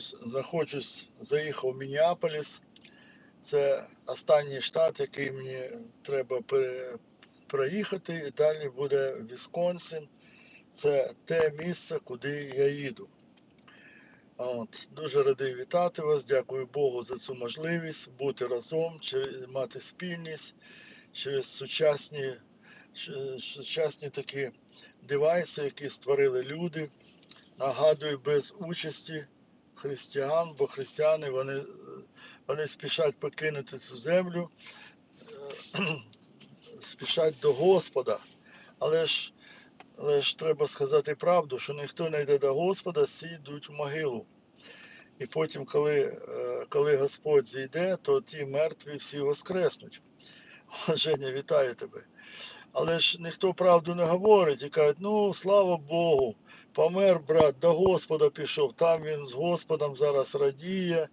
знаходжусь, заїхав в Мінneаполіс. Це останній штат, який мені треба проїхати, і далі буде Вісконсин. Це те місце, куди я їду. От, дуже радий вітати вас. Дякую Богу за цю можливість бути разом, мати спільність через сучасні, сучасні такі девайси, які створили люди. Нагадую, без участі християн, бо християни вони, е, вони спішать покинути цю землю, е, спішать до Господа. Але ж, але ж треба сказати правду, що ніхто не йде до Господа, всі йдуть в могилу. І потім, коли, е, коли Господь зійде, то ті мертві всі воскреснуть. Женя, вітаю тебе. Але ж ніхто правду не говорить і кажуть, ну слава Богу, помер брат, до Господа пішов, там він з Господом зараз радіє.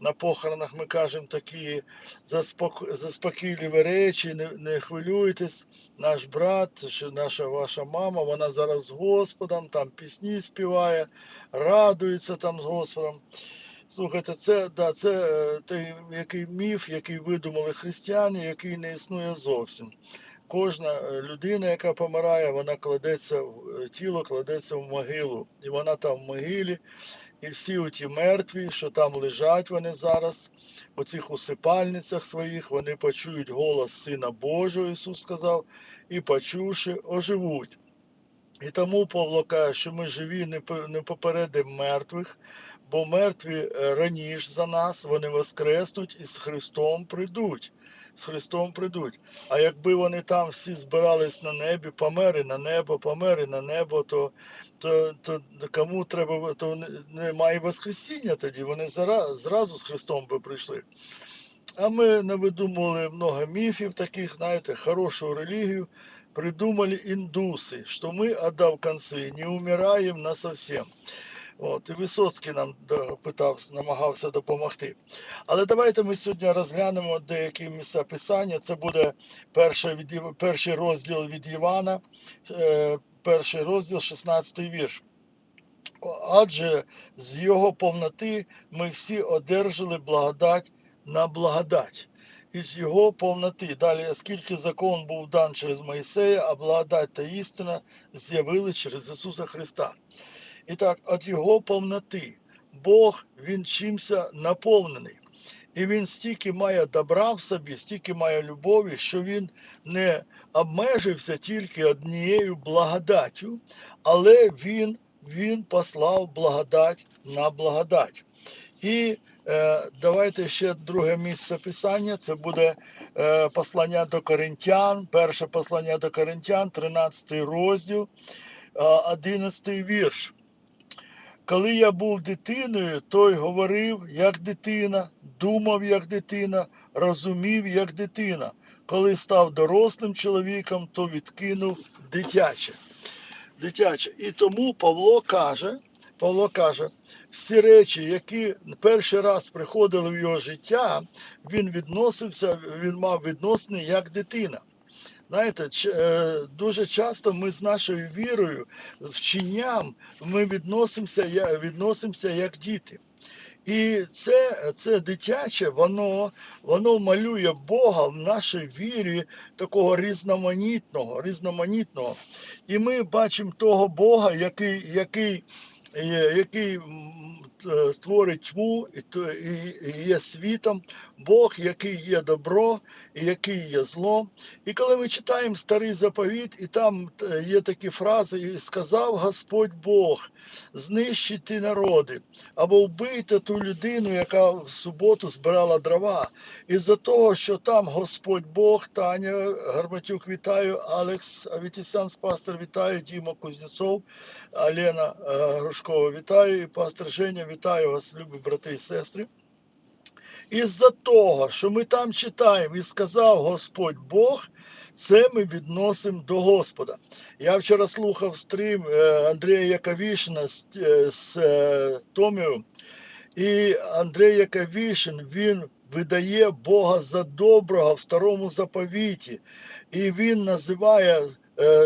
На похоронах ми кажемо такі заспоко- заспокійливі речі, не, не хвилюйтесь. Наш брат, що наша ваша мама, вона зараз з Господом, там пісні співає, радується там з Господом. Слухайте, це, да, це е, той який міф, який видумали християни, який не існує зовсім. Кожна е, людина, яка помирає, вона кладеться, в- е, тіло кладеться в могилу. І вона там в могилі, і всі оті мертві, що там лежать вони зараз, у цих усипальницях своїх, вони почують голос Сина Божого, Ісус сказав, і почувши, оживуть. І тому Павло каже, що ми живі не попередимо мертвих, бо мертві е, раніше за нас, вони воскреснуть і з Христом прийдуть. З Христом прийдуть. А якби вони там всі збирались на небі, помери на небо, помери на небо, то, то, то кому треба, то немає Воскресіння тоді, вони зара, зразу з Христом би прийшли. А ми навидумували много міфів таких, знаєте, хорошу релігію придумали індуси, що ми, отдав концы, не умираємо насовсем. От, і Висоцький нам питав, намагався допомогти. Але давайте ми сьогодні розглянемо деякі місця писання. Це буде перший, від, перший розділ від Івана, е, перший розділ, 16 вірш. Адже з його повноти ми всі одержали благодать на благодать. Із його повноти. Далі, оскільки закон був дан через Моїсея, а благодать та істина з'явились через Ісуса Христа. І так, від його повноти Бог він чимся наповнений. І він стільки має добра в собі, стільки має любові, що він не обмежився тільки однією благодаттю, але він, він послав благодать на благодать. І е, давайте ще друге місце писання. Це буде е, послання до Коринтян, перше послання до Коринтян, 13 розділ, е, 11 вірш. Коли я був дитиною, той говорив як дитина, думав як дитина, розумів як дитина. Коли став дорослим чоловіком, то відкинув дитяче. Дитяче. І тому Павло каже, Павло каже, всі речі, які перший раз приходили в його життя, він відносився, він мав відносини як дитина. Знаєте, е, дуже часто ми з нашою вірою, вченням, ми відносимося, відносимося як діти. І це, це дитяче, воно, воно малює Бога в нашій вірі такого різноманітного, різноманітного. І ми бачимо того Бога, який, який, який м, е, створить тьму і, і, і є світом, Бог, який є добро і який є зло. І коли ми читаємо старий заповіт, і там е, є такі фрази, і сказав Господь Бог, знищити народи або вбийте ту людину, яка в суботу збирала дрова. Із-за того, що там Господь Бог, Таня Гарматюк вітаю, Алекс Авітісян, пастор вітаю, Діма Кузнєцов, Алена е, Грушкова вітаю, і пастор Женя вітаю вас, любі брати і сестри. Із-за того, що ми там читаємо і сказав Господь Бог, це ми відносимо до Господа. Я вчора слухав стрім е, Андрія Яковішина з, е, з Томію, і Андрій Яковішин, він видає Бога за доброго в старому заповіті. І він називає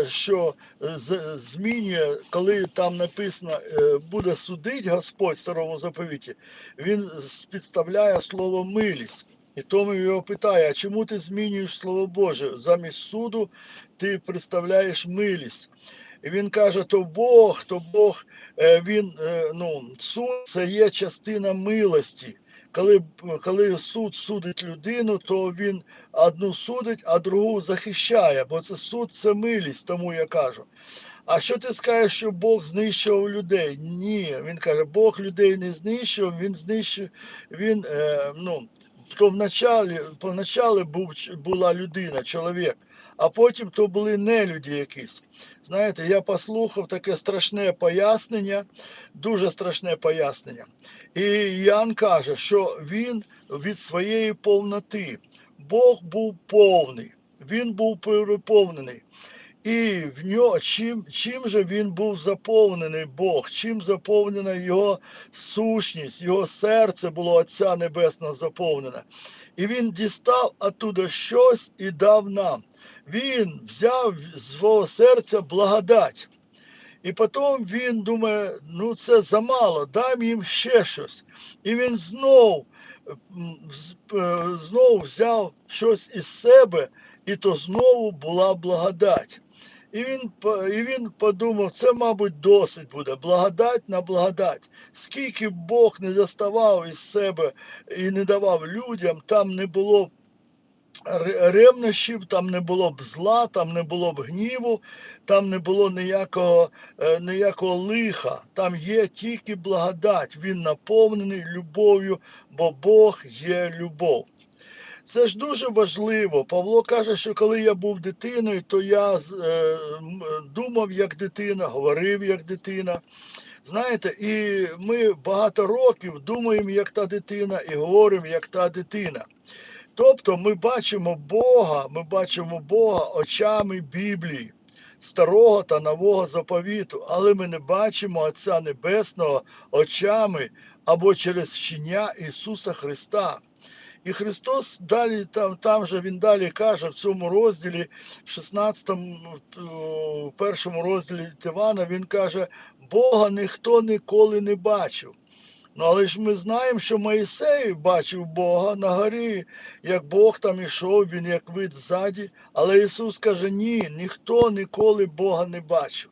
що е, змінює, коли там написано е, буде судить Господь в старому заповіті, він підставляє слово милість. І тому його питає, а чому ти змінюєш слово Боже? Замість суду ти представляєш милість. І він каже, то Бог, то Бог, е, він, е, ну, суд це є частина милості. Коли, коли суд судить людину, то він одну судить, а другу захищає, бо це суд це милість, тому я кажу. А що ти скажеш, що Бог знищував людей? Ні, він каже, Бог людей не знищував, він знищив, він, е, ну, то вначалі, поначалі був, була людина, чоловік, а потім то були нелюді якісь. Знаєте, я послухав таке страшне пояснення, дуже страшне пояснення. І Ян каже, що він від своєї повноти, Бог був повний, він був переповнений. І в нього чим, чим же він був заповнений Бог, чим заповнена його сущність, його серце було Отця Небесного заповнене. І він дістав оттуда щось і дав нам. Він взяв з свого серця благодать. І потім він думає, ну це замало, дам їм ще щось. І він знов, е, знов взяв щось із себе, і то знову була благодать. І він, і він подумав, це, мабуть, досить буде. Благодать на благодать. Скільки Бог не доставав із себе і не давав людям, там не було ревнощів, там не було б зла, там не було б гніву, там не було ніякого, е, ніякого лиха. Там є тільки благодать. Він наповнений любов'ю, бо Бог є любов. Це ж дуже важливо. Павло каже, що коли я був дитиною, то я е, думав як дитина, говорив як дитина. Знаєте, і ми багато років думаємо як та дитина і говоримо як та дитина. Тобто ми бачимо Бога, ми бачимо Бога очами Біблії, старого та нового заповіту, але ми не бачимо Отця Небесного очами або через вчення Ісуса Христа. І Христос далі там, там же він далі каже в цьому розділі, в 16 в першому розділі Івана, він каже, Бога ніхто ніколи не бачив. Ну, але ж ми знаємо, що Моїсей бачив Бога на горі, як Бог там ішов, він як вид ззаді. Але Ісус каже, ні, ніхто ніколи Бога не бачив.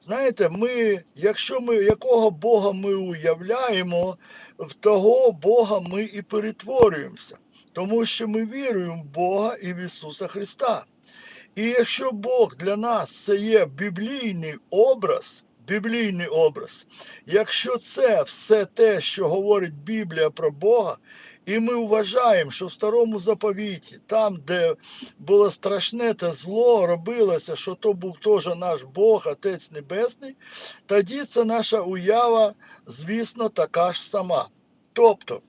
Знаєте, ми, якщо ми якого Бога ми уявляємо, в того Бога ми і перетворюємося, тому що ми віруємо в Бога і в Ісуса Христа. І якщо Бог для нас це є біблійний образ, біблійний образ, якщо це все те, що говорить Біблія про Бога, і ми вважаємо, що в старому заповіті, там, де було страшне те зло, робилося, що то був теж наш Бог, Отець Небесний, тоді це наша уява, звісно, така ж сама. Тобто,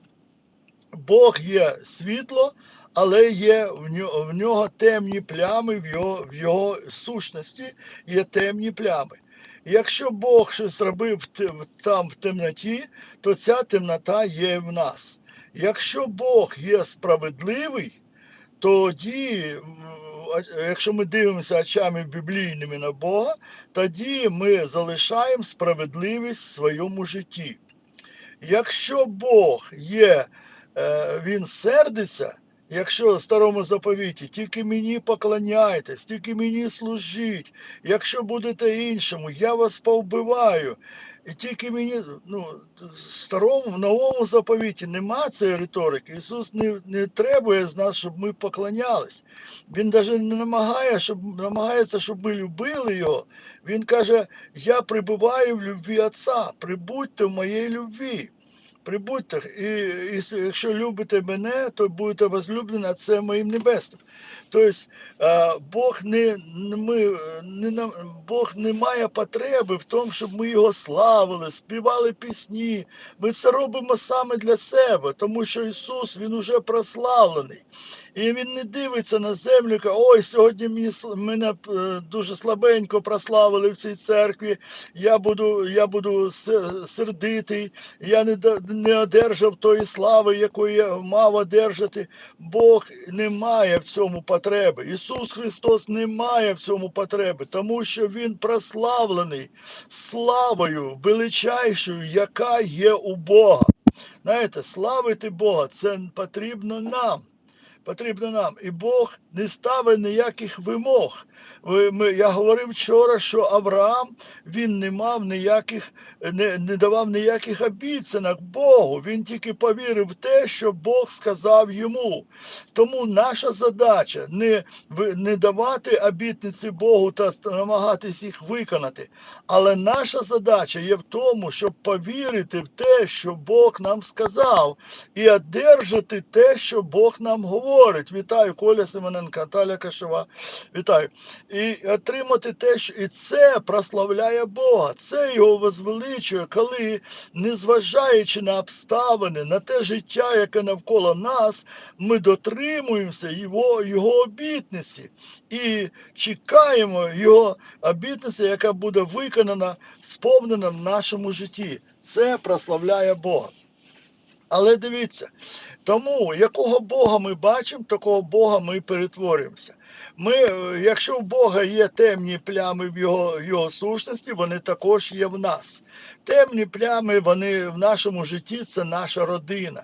Бог є світло, але є в нього, темні плями, в його, в його сущності є темні плями. Якщо Бог щось робив там в темноті, то ця темнота є в нас. Якщо Бог є справедливий, тоді, якщо ми дивимося очами біблійними на Бога, тоді ми залишаємо справедливість в своєму житті. Якщо Бог є, е, він сердиться, якщо в старому заповіті, тільки мені поклоняйтесь, тільки мені служіть, якщо будете іншому, я вас повбиваю. І тільки мені, ну, в старому, в новому заповіті нема цієї риторики. Ісус не, не требує з нас, щоб ми поклонялись. Він навіть не намагає, щоб, намагається, щоб ми любили його. Він каже: Я прибуваю в любві Отця, прибудьте в моїй любві. Прибудьте, і, і якщо любите мене, то будете возлюблені це моїм небесним. Тобто е, Бог не, ми, не, Бог не має потреби в тому, щоб ми його славили, співали пісні. Ми це робимо саме для себе, тому що Ісус Він уже прославлений. І він не дивиться на землю, каже, ой, сьогодні мені, мене е, дуже слабенько прославили в цій церкві, я буду, я буду сердитий, я не, не одержав тої слави, якої я мав одержати. Бог не має в цьому потреби. Ісус Христос не має в цьому потреби, тому що Він прославлений славою величайшою, яка є у Бога. Знаєте, славити Бога це потрібно нам. Потрібно нам. І Бог не ставить ніяких вимог. Я говорив вчора, що Авраам він не мав ніяких, не, не давав ніяких обіцянок Богу. Він тільки повірив в те, що Бог сказав йому. Тому наша задача не, не давати обітниці Богу та намагатись їх виконати. Але наша задача є в тому, щоб повірити в те, що Бог нам сказав, і одержати те, що Бог нам говорить. Вітаю, Коля Семененко, Наталя Кашева. Вітаю. І отримати те, що і це прославляє Бога, це його возвеличує, коли, незважаючи на обставини, на те життя, яке навколо нас, ми дотримуємося його, його обітниці і чекаємо його обітниці, яка буде виконана, сповнена в нашому житті. Це прославляє Бога. Але дивіться, тому якого Бога ми бачимо, такого Бога ми перетворюємося. Ми, е, якщо в Бога є темні плями в його, його сущності, вони також є в нас. Темні плями вони в нашому житті це наша родина.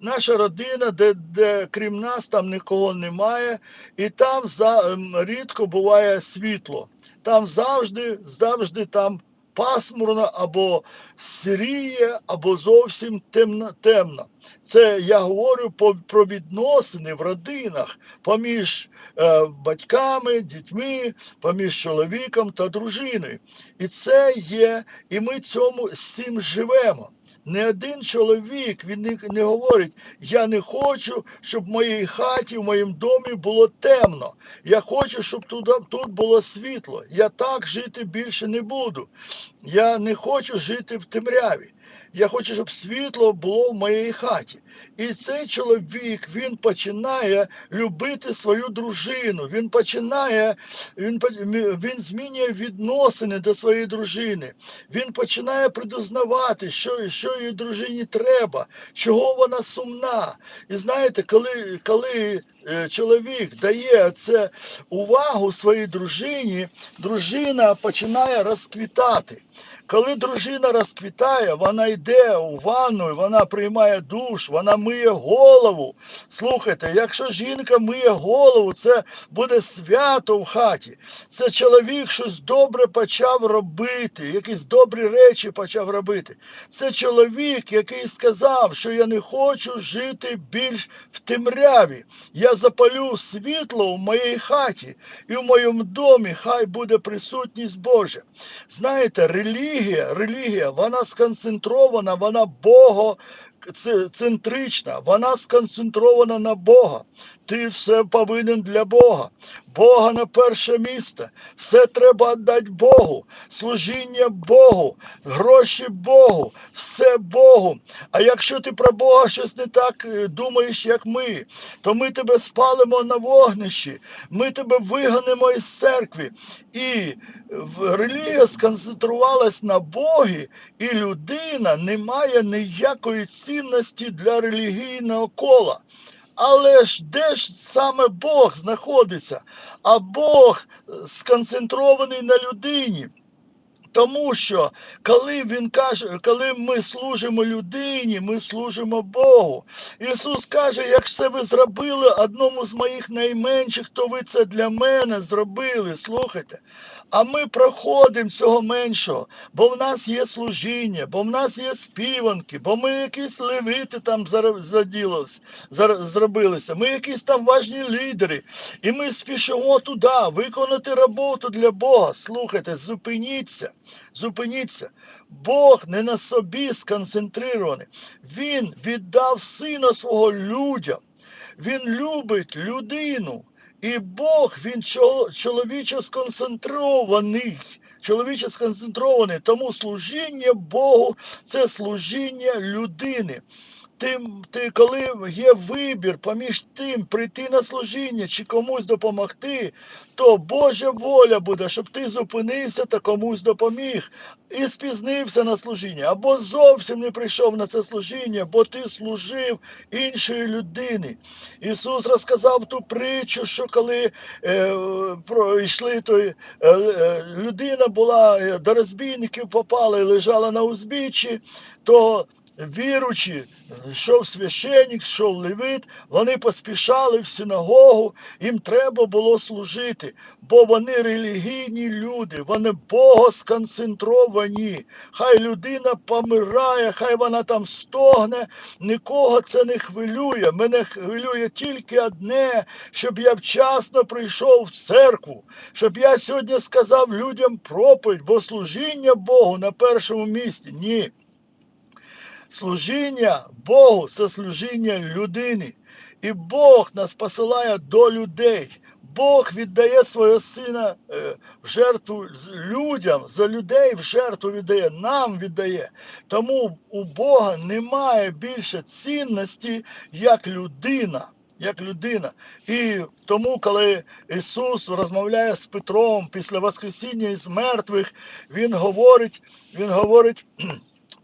Наша родина, де, де крім нас там нікого немає, і там за, ем, рідко буває світло. Там завжди, завжди там пасмурно або сиріє, або зовсім темна. темна. Це я говорю про відносини в родинах поміж е, батьками, дітьми, поміж чоловіком та дружиною. І це є, і ми цьому з цим живемо. Не один чоловік він не, не говорить: я не хочу, щоб в моїй хаті, в моєму домі було темно. Я хочу, щоб туди, тут було світло. Я так жити більше не буду. Я не хочу жити в темряві. Я хочу, щоб світло було в моїй хаті. І цей чоловік він починає любити свою дружину. Він починає, він, він змінює відносини до своєї дружини. Він починає предузнавати, що, що їй дружині треба, чого вона сумна. І знаєте, коли, коли е, чоловік дає це увагу своїй дружині, дружина починає розквітати. Коли дружина розквітає, вона йде у ванну, вона приймає душ, вона миє голову. Слухайте, якщо жінка миє голову, це буде свято в хаті. Це чоловік щось добре почав робити, якісь добрі речі почав робити. Це чоловік, який сказав, що я не хочу жити більш в темряві. Я запалю світло в моїй хаті, і в моєму домі хай буде присутність Божа. Знаєте, релігія, релігія, вона сконцентрована, вона богоцентрична, вона сконцентрована на Бога. Ти все повинен для Бога. Бога на перше місце. Все треба віддати Богу. Служіння Богу, гроші Богу, все Богу. А якщо ти про Бога щось не так е, думаєш, як ми, то ми тебе спалимо на вогнищі, ми тебе виганемо із церкви. І релігія сконцентрувалась на Богі, і людина не має ніякої цінності для релігійного кола. Але ж де ж саме Бог знаходиться? А Бог сконцентрований на людині. Тому що коли він каже, коли ми служимо людині, ми служимо Богу. Ісус каже, якщо ви зробили одному з моїх найменших, то ви це для мене зробили. Слухайте. А ми проходимо цього меншого, бо в нас є служіння, бо в нас є співанки, бо ми якісь левити там зар- зробилися. Ми якісь там важні лідери. І ми спішимо туди, виконати роботу для Бога. Слухайте, зупиніться, зупиніться. Бог не на собі сконцентрований. Він віддав сина свого людям. Він любить людину. І Бог, він чол- чоловічо сконцентрований. Чоловічо сконцентрований. Тому служіння Богу це служіння людини. Тим, ти, коли є вибір поміж тим прийти на служіння чи комусь допомогти, то Божа воля буде, щоб ти зупинився та комусь допоміг і спізнився на служіння, або зовсім не прийшов на це служіння, бо ти служив іншої людини. Ісус розказав ту притчу, що коли е, про, йшли, то е, е, людина була е, до розбійників попала і лежала на узбіччі, то віручі, йшов священник, йшов левит, вони поспішали в синагогу, їм треба було служити, бо вони релігійні люди, вони богосконцентровані. Хай людина помирає, хай вона там стогне, нікого це не хвилює. Мене хвилює тільки одне, щоб я вчасно прийшов в церкву, щоб я сьогодні сказав людям проповідь, бо служіння Богу на першому місці. Ні. Служіння Богу це служіння людини. І Бог нас посилає до людей. Бог віддає свого сина е, в жертву людям, за людей в жертву віддає, нам віддає. Тому у Бога немає більше цінності, як людина. Як людина. І тому, коли Ісус розмовляє з Петром після Воскресіння із мертвих, Він говорить, Він говорить.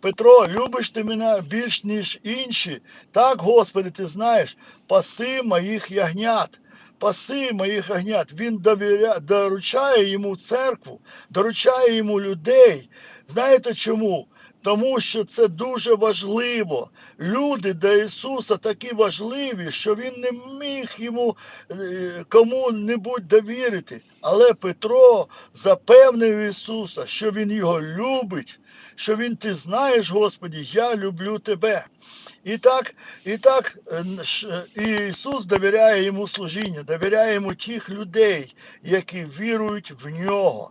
Петро, любиш ти мене більш, ніж інші. Так, Господи, ти знаєш, паси моїх ягнят. Паси моїх ягнят. Він довіря, доручає йому церкву, доручає йому людей. Знаєте чому? Тому що це дуже важливо. Люди до Ісуса такі важливі, що Він не міг йому е, кому-небудь довірити. Але Петро запевнив Ісуса, що Він його любить, що Він, ти знаєш, Господі, я люблю тебе. І так, і так е, і Ісус довіряє йому служіння, довіряє йому тих людей, які вірують в нього.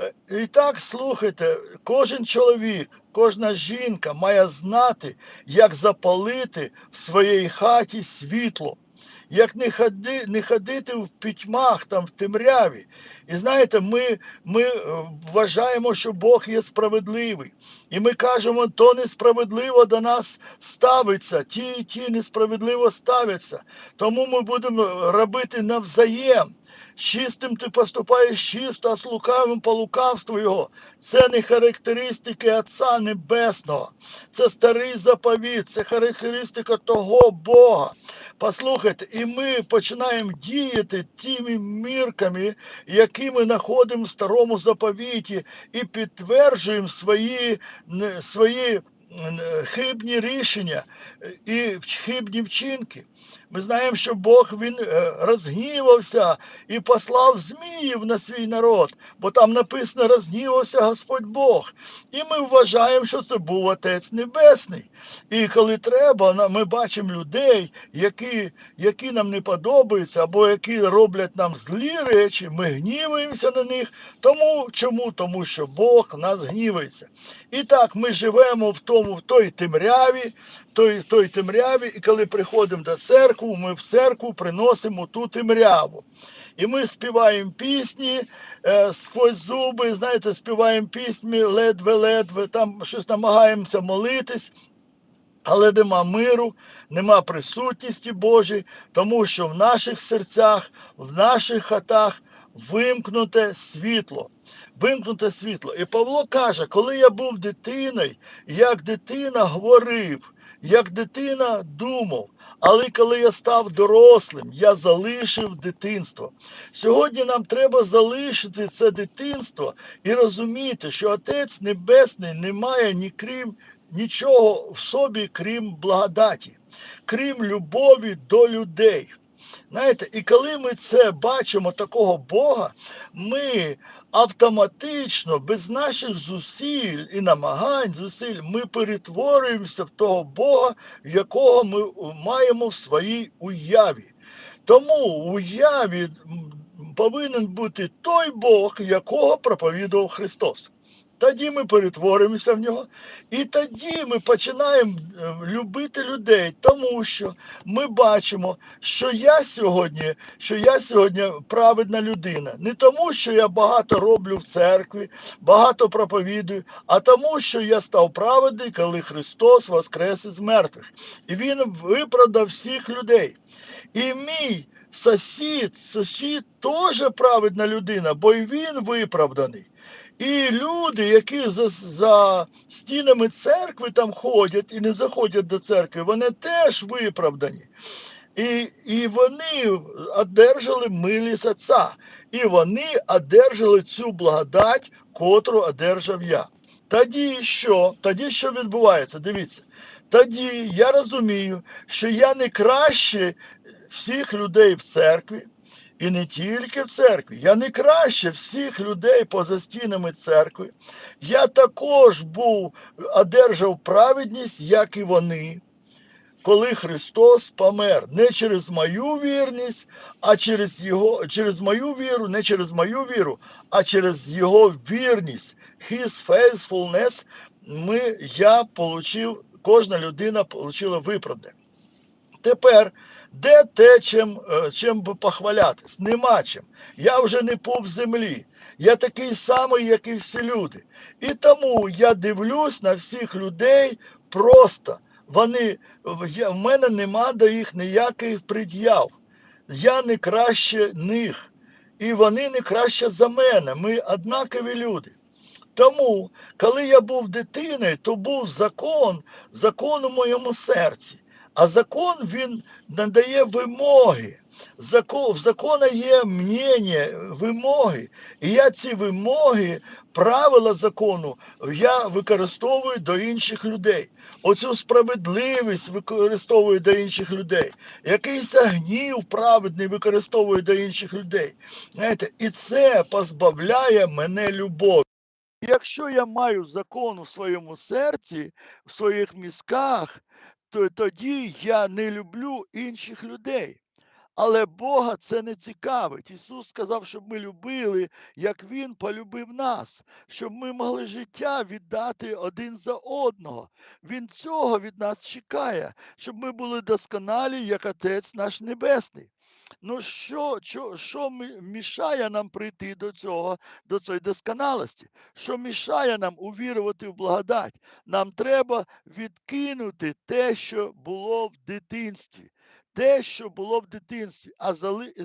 Е, І так, слухайте, кожен чоловік, кожна жінка має знати, як запалити в своїй хаті світло, як не, ходи, не ходити в пітьмах, там, в темряві. І знаєте, ми, ми е, вважаємо, що Бог є справедливий. І ми кажемо, то несправедливо до нас ставиться, ті і ті несправедливо ставляться. Тому ми будемо робити навзаєм. Чистим ти поступаєш чисто, а з лукавим по лукавству його. Це не характеристики Отця Небесного. Це старий заповіт, це характеристика того Бога. Послухайте, і ми починаємо діяти тими мірками, які ми знаходимо в старому заповіті, і підтверджуємо свої, свої хибні рішення е, і хибні вчинки. Ми знаємо, що Бог він е, розгнівався і послав зміїв на свій народ, бо там написано розгнівався Господь Бог. І ми вважаємо, що це був Отець Небесний. І коли треба, ми бачимо людей, які, які нам не подобаються, або які роблять нам злі речі, ми гніваємося на них. Тому чому? Тому що Бог нас гнівається. І так ми живемо в тому, в той темряві, той, той темряві, і коли приходимо до церкви, ми в церкву приносимо ту темряву. І ми співаємо пісні е, сквозь зуби, знаєте, співаємо пісні ледве-ледве, там щось намагаємося молитись. Але нема миру, нема присутності Божої, тому що в наших серцях, в наших хатах вимкнуте світло. Вимкнуте світло. І Павло каже, коли я був дитиною, як дитина говорив, як дитина думав, але коли я став дорослим, я залишив дитинство. Сьогодні нам треба залишити це дитинство і розуміти, що Отець Небесний не має ні крім нічого в собі, крім благодаті, крім любові до людей. Знаєте, і коли ми це бачимо, такого Бога, ми автоматично, без наших зусиль і намагань, зусиль, ми перетворюємося в того Бога, якого ми маємо в своїй уяві. Тому в уяві повинен бути той Бог, якого проповідував Христос. Тоді ми перетворимося в нього, і тоді ми починаємо е, любити людей, тому що ми бачимо, що я сьогодні, що я сьогодні праведна людина. Не тому, що я багато роблю в церкві, багато проповідую, а тому, що я став праведний, коли Христос воскрес із мертвих. І Він виправдав всіх людей. І мій сусід, сусід теж праведна людина, бо й він виправданий. І люди, які за, за стінами церкви там ходять і не заходять до церкви, вони теж виправдані. І, і вони одержали милість Отця. І вони одержали цю благодать, котру одержав я. Тоді що? Тоді що відбувається? Дивіться. Тоді я розумію, що я не краще всіх людей в церкві, і не тільки в церкві. Я не краще всіх людей поза стінами церкви. Я також був, одержав праведність, як і вони, коли Христос помер. Не через мою вірність, а через його, через мою віру, не через мою віру, а через Його вірність. His faithfulness ми, я получив, кожна людина отримала виправдання. Тепер, де те, чим, е, чим би похвалятись? Нема чим. Я вже не пуп землі. Я такий самий, як і всі люди. І тому я дивлюсь на всіх людей просто. Вони, в мене нема до їх ніяких пред'яв. Я не краще них. І вони не краще за мене. Ми однакові люди. Тому, коли я був дитиною, то був закон, закон у моєму серці. А закон він надає вимоги. Закон, в закона є мнення, вимоги. І я ці вимоги, правила закону я використовую до інших людей. Оцю справедливість використовую до інших людей. Якийсь гнів праведний використовую до інших людей. Знаєте, І це позбавляє мене любові. Якщо я маю закон у своєму серці, в своїх мізках, тоді я не люблю інших людей. Але Бога це не цікавить. Ісус сказав, щоб ми любили, як Він полюбив нас, щоб ми могли життя віддати один за одного. Він цього від нас чекає, щоб ми були досконалі, як Отець наш Небесний. Ну що що, що мішає нам прийти до цього, до цієї досконалості? Що мішає нам увірувати в благодать? Нам треба відкинути те, що було в дитинстві. Те, що було в дитинстві, а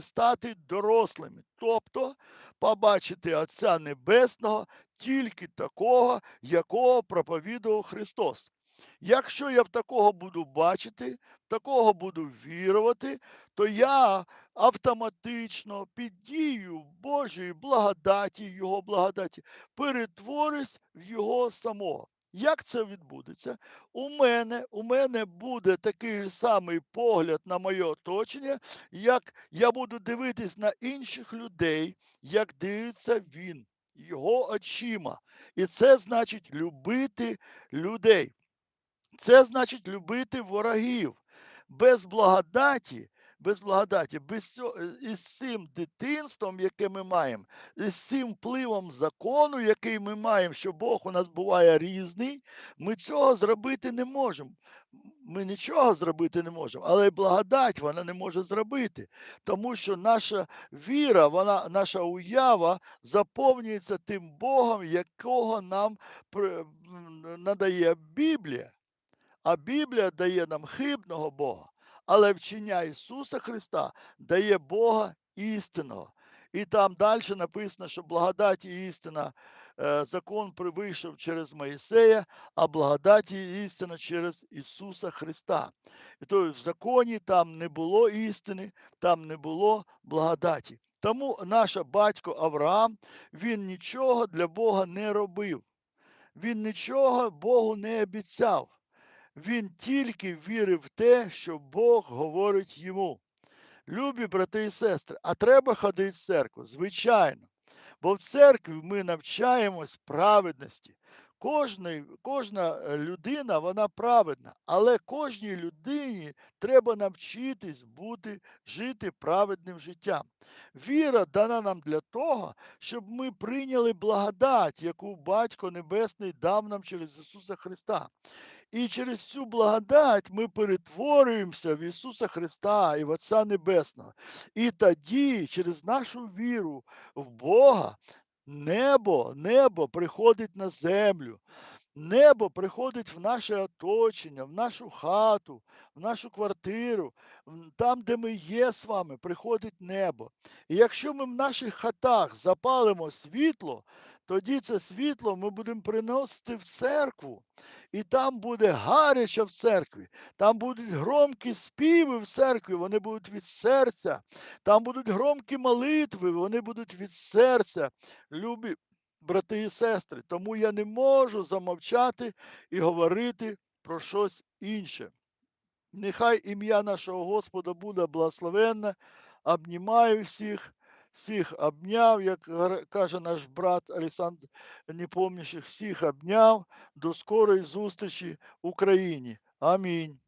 стати дорослими. Тобто побачити Отця Небесного тільки такого, якого проповідував Христос. Якщо я в такого буду бачити, в такого буду вірувати, то я автоматично під дією Божої благодаті, Його благодаті, перетворюсь в Його самого. Як це відбудеться? У мене у мене буде такий самий погляд на моє оточення, як я буду дивитись на інших людей, як дивиться він, його очима. І це значить любити людей. Це значить любити ворогів. Без благодаті, без благодаті, без цього, із цим дитинством, яке ми маємо, із цим впливом закону, який ми маємо, що Бог у нас буває різний, ми цього зробити не можемо. Ми нічого зробити не можемо, але благодать вона не може зробити, тому що наша віра, вона, наша уява заповнюється тим Богом, якого нам надає Біблія. А Біблія дає нам хибного Бога, але вчення Ісуса Христа дає Бога істинного. І там далі написано, що благодать і істина, е, закон вийшов через Моїсея, а благодать і істина через Ісуса Христа. І то в законі там не було істини, там не було благодаті. Тому наш батько Авраам, він нічого для Бога не робив. Він нічого Богу не обіцяв. Він тільки вірив в те, що Бог говорить йому. Любі брати і сестри, а треба ходити в церкву, звичайно. Бо в церкві ми навчаємось праведності. Кожний, кожна е, людина вона праведна, але кожній людині треба навчитись бути, жити праведним життям. Віра дана нам для того, щоб ми прийняли благодать, яку Батько Небесний дав нам через Ісуса Христа. І через цю благодать ми перетворюємося в Ісуса Христа і в Отця Небесного. І тоді, через нашу віру в Бога, небо, небо приходить на землю. Небо приходить в наше оточення, в нашу хату, в нашу квартиру, там, де ми є з вами, приходить небо. І якщо ми в наших хатах запалимо світло, тоді це світло ми будемо приносити в церкву. І там буде гаряче в церкві, там будуть громкі співи в церкві, вони будуть від серця, там будуть громкі молитви, вони будуть від серця. Любі брати і сестри, тому я не можу замовчати і говорити про щось інше. Нехай ім'я нашого Господа буде благословенне. Обнімаю всіх, всіх обняв, як каже наш брат Олександр Непомнящих, всіх обняв. До скорої зустрічі в Україні. Амінь.